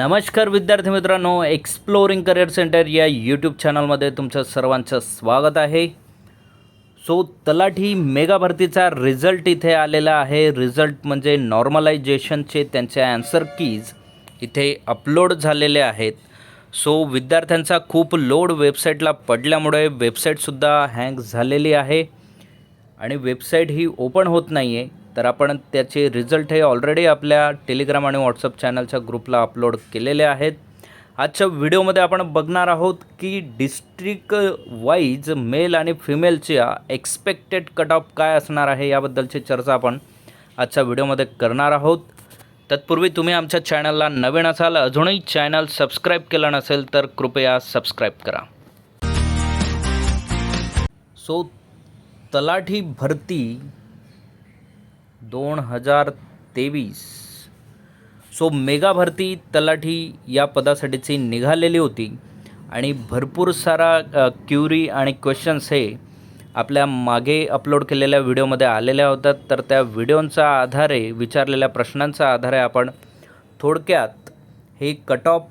नमस्कार विद्यार्थी मित्रांनो एक्सप्लोरिंग करिअर सेंटर या यूट्यूब चॅनलमध्ये तुमचं सर्वांचं स्वागत आहे. सो तलाठी मेगा भरतीचा रिझल्ट इथे आलेला आहे. रिझल्ट म्हणजे नॉर्मलायझेशनचे त्यांचे ॲन्सर कीज इथे अपलोड झालेले आहेत. सो विद्यार्थ्यांचा खूप लोड वेबसाईटला पडल्यामुळे वेबसाईटसुद्धा हँग झालेली आहे. आणि वेबसाईट ही ओपन होत नाही आहे तर आपण त्याचे रिझल्ट हे ऑलरेडी आपल्या टेलिग्राम आणि व्हॉट्सअप चॅनलच्या ग्रुपला अपलोड केलेले आहेत. आजच्या व्हिडिओमध्ये आपण बघणार आहोत की डिस्ट्रिक्ट वाईज मेल आणि फिमेलच्या एक्सपेक्टेड कट ऑफ काय असणार आहे याबद्दलची चर्चा आपण आजच्या व्हिडिओमध्ये करणार आहोत. तत्पूर्वी तुम्ही आमच्या चॅनलला नवीन असाल अजूनही चॅनल सबस्क्राईब केलं नसेल तर कृपया सबस्क्राईब करा. सो तलाठी भरती दोन हजार तेवीस. सो मेगा भरती तलाठी या पदासाठीची निघालेली होती. आणि भरपूर सारा क्युरी आणि क्वेश्चन्स हे आपल्या मागे अपलोड केलेल्या व्हिडिओमध्ये आलेल्या होत्या. तर त्या व्हिडिओंचा आधारे विचारलेल्या प्रश्नांचा आधारे आपण थोडक्यात हे कट ऑफ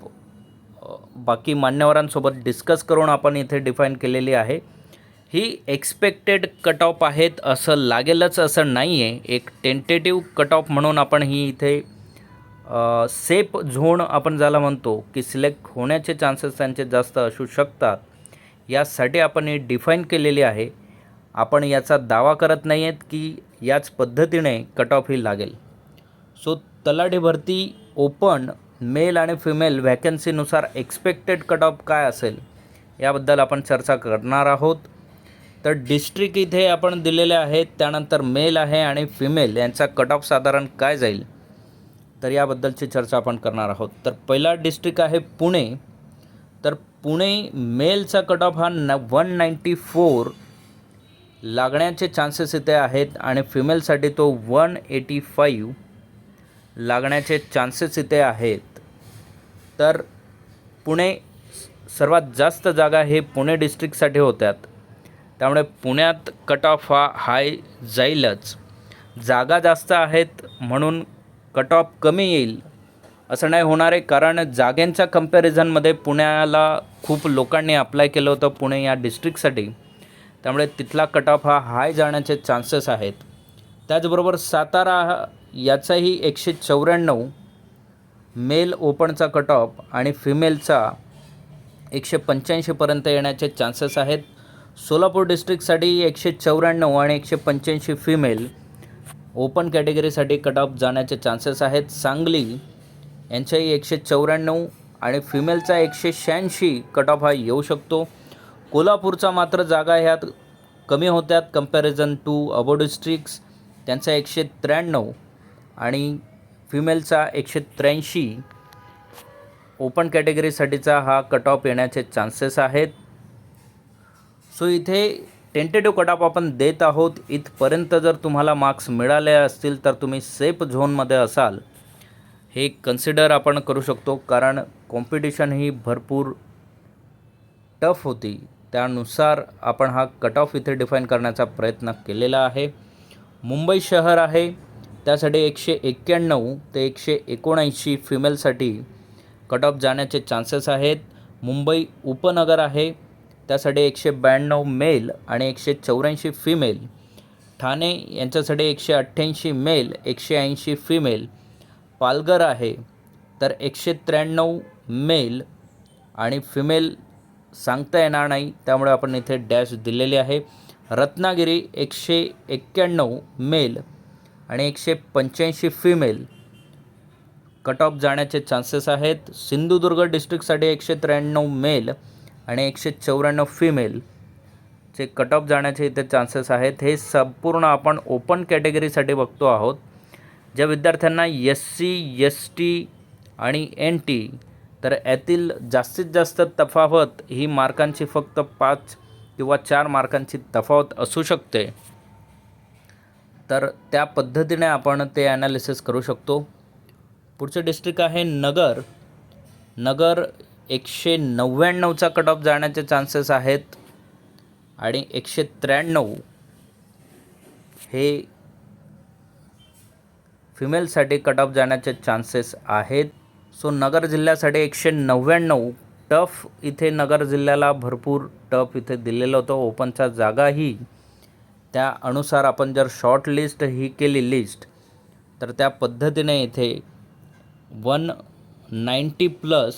बाकी मान्यवरांसोबत डिस्कस करून आपण इथे डिफाईन केलेली आहे. ही एक्सपेक्टेड कट ऑफ आहेत असं लागेलच असं नाही आहे एक टेंटेटिव्ह कट ऑफ म्हणून आपण ही इथे सेफ झोन आपण ज्याला म्हणतो की सिलेक्ट होण्याचे चान्सेस त्यांचे जास्त असू शकतात. यासाठी आपण ही डिफाईन केलेली आहे. आपण याचा दावा करत नाही आहेत की याच पद्धतीने कट ऑफ ही लागेल. सो तलाठी भरती ओपन मेल आणि फिमेल व्हॅकन्सीनुसार एक्सपेक्टेड कट ऑफ काय असेल याबद्दल आपण चर्चा करणार आहोत. तर डिस्ट्रिक्ट इथे आपण दिलेले आहेत. त्यानंतर मेल आहे आणि फिमेल यांचा कट ऑफ साधारण काय जाईल? तर याबद्दलची चर्चा आपण करणार आहोत. तर पहिला डिस्ट्रिक्ट आहे पुणे. तर पुणे मेलचा कट ऑफ हा न वन नाईंटी फोर लागण्याचे चान्सेस इथे आहेत आणि फिमेलसाठी तो वन एटी फाईव्ह लागण्याचे चान्सेस इथे आहेत. तर पुणे सर्वात जास्त जागा हे पुणे डिस्ट्रिक्टसाठी होत्यात. त्यामुळे पुण्यात कट ऑफ हा हाय जाईलच. जागा जास्त आहेत म्हणून कट ऑफ कमी येईल. असं नाही होणार आहे कारण जागेंच्या कम्पॅरिझनमध्ये पुण्याला खूप लोकांनी अप्लाय केलं होतं पुणे या डिस्ट्रिक्टसाठी त्यामुळे तिथला कट ऑफ हा हाय जाण्याचे चान्सेस आहेत. त्याचबरोबर सातारा याचाही एकशे चौऱ्याण्णव मेल ओपनचा कट ऑफ आणि फिमेलचा एकशे पंच्याऐंशीपर्यंत येण्याचे चान्सेस आहेत. सोलापूर डिस्ट्रिक्टसाठी एकशे चौऱ्याण्णव आणि एकशे पंच्याऐंशी फिमेल ओपन कॅटेगरीसाठी कट ऑफ जाण्याचे चान्सेस आहेत. सांगली यांच्याही एकशे चौऱ्याण्णव आणि फिमेलचा एकशे शहाऐंशी कट ऑफ हा येऊ शकतो. कोल्हापूरचा मात्र जागा ह्यात कमी होत्यात. कंपॅरिझन टू अबो डिस्ट्रिक्ट्स त्यांचा एकशे त्र्याण्णव आणि फिमेलचा एकशे त्र्याऐंशी ओपन कॅटेगरीसाठीचा हा कट ऑफ येण्याचे चान्सेस आहेत. सो इथे टेंटेटिव्ह कट ऑफ आपण देत आहोत. इथपर्यंत जर तुम्हाला मार्क्स मिळाले असतील तर तुम्ही सेफ झोनमध्ये असाल. हे कन्सिडर आपण करू शकतो कारण कॉम्पिटिशन ही भरपूर टफ होती. त्यानुसार आपण हा कट ऑफ इथे डिफाईन करण्याचा प्रयत्न केलेला आहे. मुंबई शहर आहे. त्यासाठी एकशे एक्क्याण्णव ते एकशे एकोणऐंशी फिमेलसाठी कट ऑफ जाण्याचे चान्सेस आहेत. मुंबई उपनगर आहे. त्यासाठी एकशे ब्याण्णव मेल आणि एकशे चौऱ्याऐंशी फिमेल ठाणे यांच्यासाठी एकशे अठ्ठ्याऐंशी मेल एकशे ऐंशी फिमेल पालघर आहे तर एकशे त्र्याण्णव मेल आणि फिमेल सांगता येणार नाही त्यामुळे आपण इथे डॅश दिलेली आहे. रत्नागिरी एकशे एक्क्याण्णव मेल आणि एकशे पंच्याऐंशी फिमेल कट ऑफ जाण्याचे चान्सेस आहेत. सिंधुदुर्ग डिस्ट्रिक्टसाठी एकशे त्र्याण्णव मेल आणि एकशे चौऱ्याण्णव फिमेल चे कट ऑफ जाण्याचे इथे चान्सेस आहेत. हे संपूर्ण आपण ओपन कॅटेगरीसाठी बघतो आहोत. ज्या विद्यार्थ्यांना एस सी एस टी आणि एन टी तर यातील जास्तीत जास्त तफावत ही मार्कांची फक्त पाच किंवा चार मार्कांची तफावत असू शकते. तर त्या पद्धतीने आपण ते ॲनालिसिस करू शकतो. पुढचं डिस्ट्रिक्ट आहे नगर. नगर एकशे नव्याण्णवचा कट ऑफ जाण्याचे चान्सेस आहेत आणि एकशे त्र्याण्णव हे फिमेलसाठी कट ऑफ जाण्याचे चान्सेस आहेत. सो नगर जिल्ह्यासाठी एकशे नव्याण्णव टफ. इथे नगर जिल्ह्याला भरपूर टफ इथे दिलेलं होतं. ओपनच्या जागाही त्या अनुसार आपण जर शॉर्ट लिस्ट ही केली लिस्ट तर त्या पद्धतीने इथे वन नाईंटी प्लस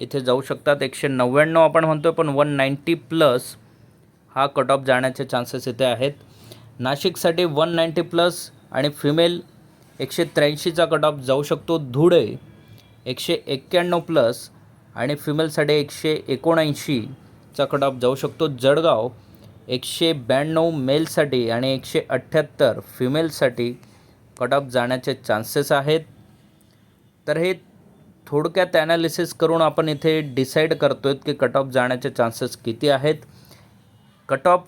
इथे जाऊ शकतात. एकशे नव्याण्णव आपण म्हणतो पण वन नाईंटी प्लस हा कट ऑफ जाण्याचे चान्सेस इथे आहेत. नाशिकसाठी वन नाईंटी प्लस आणि फिमेल एकशे त्र्याऐंशीचा कट ऑफ जाऊ शकतो. धुळे एकशे एक्क्याण्णव प्लस आणि फिमेलसाठी एकशे एकोणऐंशीचा कट ऑफ जाऊ शकतो. जळगाव एकशे ब्याण्णव मेलसाठी आणि एकशे अठ्ठ्याहत्तर फिमेलसाठी कट ऑफ जाण्याचे चान्सेस आहेत. तर हे थोडक्यात ॲनालिसिस करून आपण इथे डिसाईड करतो आहेत की कट ऑफ जाण्याचे चान्सेस किती आहेत. कट ऑफ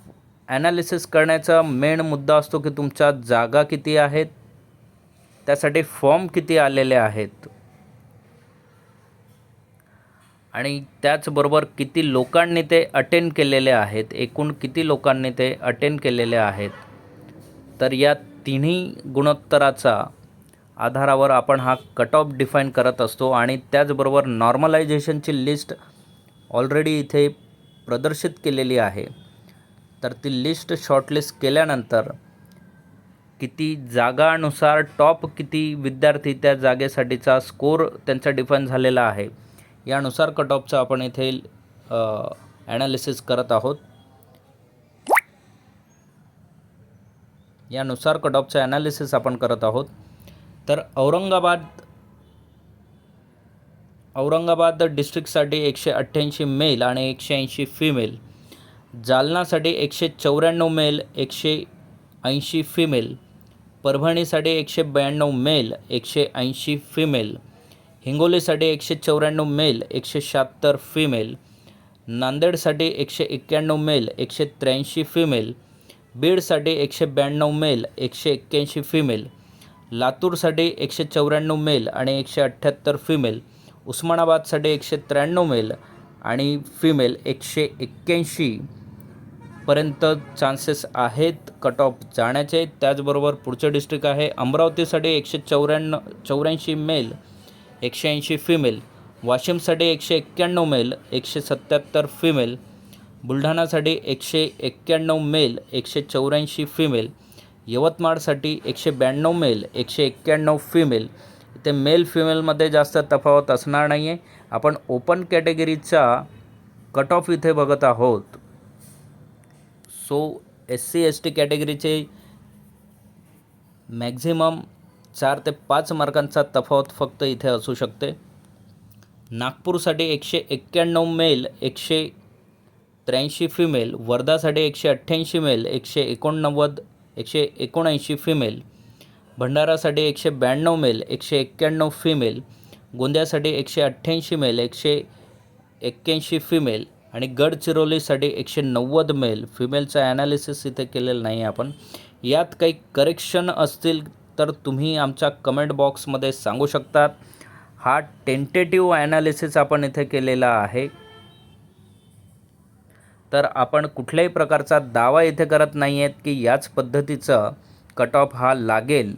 ॲनालिसिस करण्याचा मेन मुद्दा असतो की तुमच्या जागा किती आहेत. त्यासाठी फॉर्म किती आलेले आहेत. आणि त्याचबरोबर किती लोकांनी ते अटेंड केलेले आहेत. एकूण किती लोकांनी ते अटेंड केलेले आहेत. तर या तिन्ही गुणोत्तराचा आधारावर आपण हा कट ऑफ डिफाईन करत असतो आणि त्याचबरोबर नॉर्मलायझेशनची लिस्ट ऑलरेडी इथे प्रदर्शित केलेली आहे. तर ती लिस्ट शॉर्टलिस्ट केल्यानंतर किती जागानुसार टॉप किती विद्यार्थी त्या जागेसाठीचा स्कोर त्यांचा डिफाईन झालेला आहे. यानुसार कट ऑफचं आपण इथे ॲनालिसिस करत आहोत. यानुसार कट ऑफचं ॲनालिसिस आपण करत आहोत. तर औरंगाबाद औरंगाबाद डिस्ट्रिक्टसाठी एकशे अठ्ठ्याऐंशी मेल आणि एकशे ऐंशी फिमेल जालनासाठी एकशे चौऱ्याण्णव मेल एकशे ऐंशी फिमेल परभणीसाठी एकशे ब्याण्णव मेल एकशे ऐंशी फिमेल हिंगोलीसाठी एकशे चौऱ्याण्णव मेल एकशे शहात्तर फिमेल नांदेडसाठी एकशे एक्क्याण्णव मेल एकशे त्र्याऐंशी फिमेल बीडसाठी एकशे ब्याण्णव मेल एकशे एक्क्याऐंशी फिमेल लातूरसाठी एकशे चौऱ्याण्णव मेल आणि एकशे अठ्ठ्याहत्तर फिमेल उस्मानाबादसाठी एकशे त्र्याण्णव मेल आणि फिमेल एकशे एक्क्याऐंशी पर्यंत चान्सेस आहेत कट ऑफ जाण्याचे. त्याचबरोबर पुढचे डिस्ट्रिक्ट आहे अमरावतीसाठी एकशे चौऱ्याण्णव चौऱ्याऐंशी मेल एकशे ऐंशी फिमेल वाशिमसाठी एकशे एक्क्याण्णव मेल एकशे सत्याहत्तर फिमेल बुलढाणासाठी एकशे एक्क्याण्णव मेल एकशे चौऱ्याऐंशी फिमेल यवतमाळसाठी एकशे ब्याण्णव मेल एकशे एक्क्याण्णव फिमेल ते मेल फिमेलमध्ये जास्त तफावत असणार नाही आहे आपण ओपन कॅटेगरीचा कट ऑफ इथे बघत आहोत. So S C S T कॅटेगरीचे maximum चार ते पाच मार्कांचा तफावत फक्त इथे असू शकते. नागपूरसाठी एकशे एक्क्याण्णव मेल एकशे त्र्याऐंशी फिमेल वर्धासाठी एकशे अठ्ठ्याऐंशी मेल एकशे एकोणनव्वद एकशे एकोणऐंशी फिमेल भंडारासाठी एकशे ब्याण्णव मेल एकशे एक्क्याण्णव फिमेल गोंद्यासाठी एकशे अठ्ठ्याऐंशी मेल एकशे एक्क्याऐंशी फिमेल आणि गडचिरोलीसाठी एकशे नव्वद मेल फिमेलचं ॲनालिसिस इथे केलेलं नाही आपण. यात काही करेक्शन असतील तर तुम्ही आमच्या कमेंट बॉक्समध्ये सांगू शकतात. हा टेंटेटिव्ह ॲनालिसिस आपण इथे केलेला आहे. तर आपण कुठल्याही प्रकारचा दावा इथे करत नाही आहेत की याच पद्धतीचं कट ऑफ हा लागेल.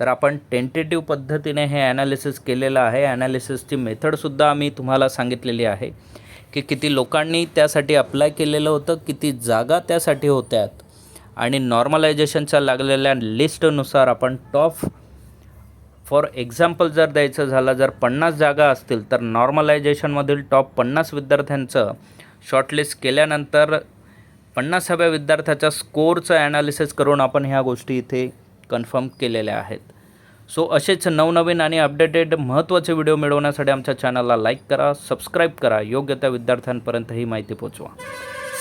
तर आपण टेंटेटिव्ह पद्धतीने हे ॲनालिसिस केलेलं आहे. ॲनालिसिसची मेथडसुद्धा आम्ही तुम्हाला सांगितलेली आहे की किती लोकांनी त्यासाठी अप्लाय केलेलं होतं किती जागा त्यासाठी होत्यात. आणि नॉर्मलायझेशनच्या लागलेल्या लिस्टनुसार आपण टॉप फॉर एक्झाम्पल जर द्यायचं झालं जर पन्नास जागा असतील तर नॉर्मलायझेशनमधील टॉप पन्नास विद्यार्थ्यांचं शॉर्टलिस्ट केल्यानंतर पन्नासाव्या विद्यार्थ्याच्या स्कोअरचं ॲनालिसिस करून आपण ह्या गोष्टी इथे कन्फर्म केलेल्या आहेत. सो असेच नवनवीन आणि अपडेटेड महत्त्वाचे व्हिडिओ मिळवण्यासाठी आमच्या चॅनलला लाईक करा सबस्क्राईब करा योग्य त्या विद्यार्थ्यांपर्यंत ही माहिती पोचवा.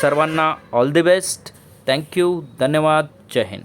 सर्वांना ऑल दी बेस्ट थँक्यू धन्यवाद. जय हिंद.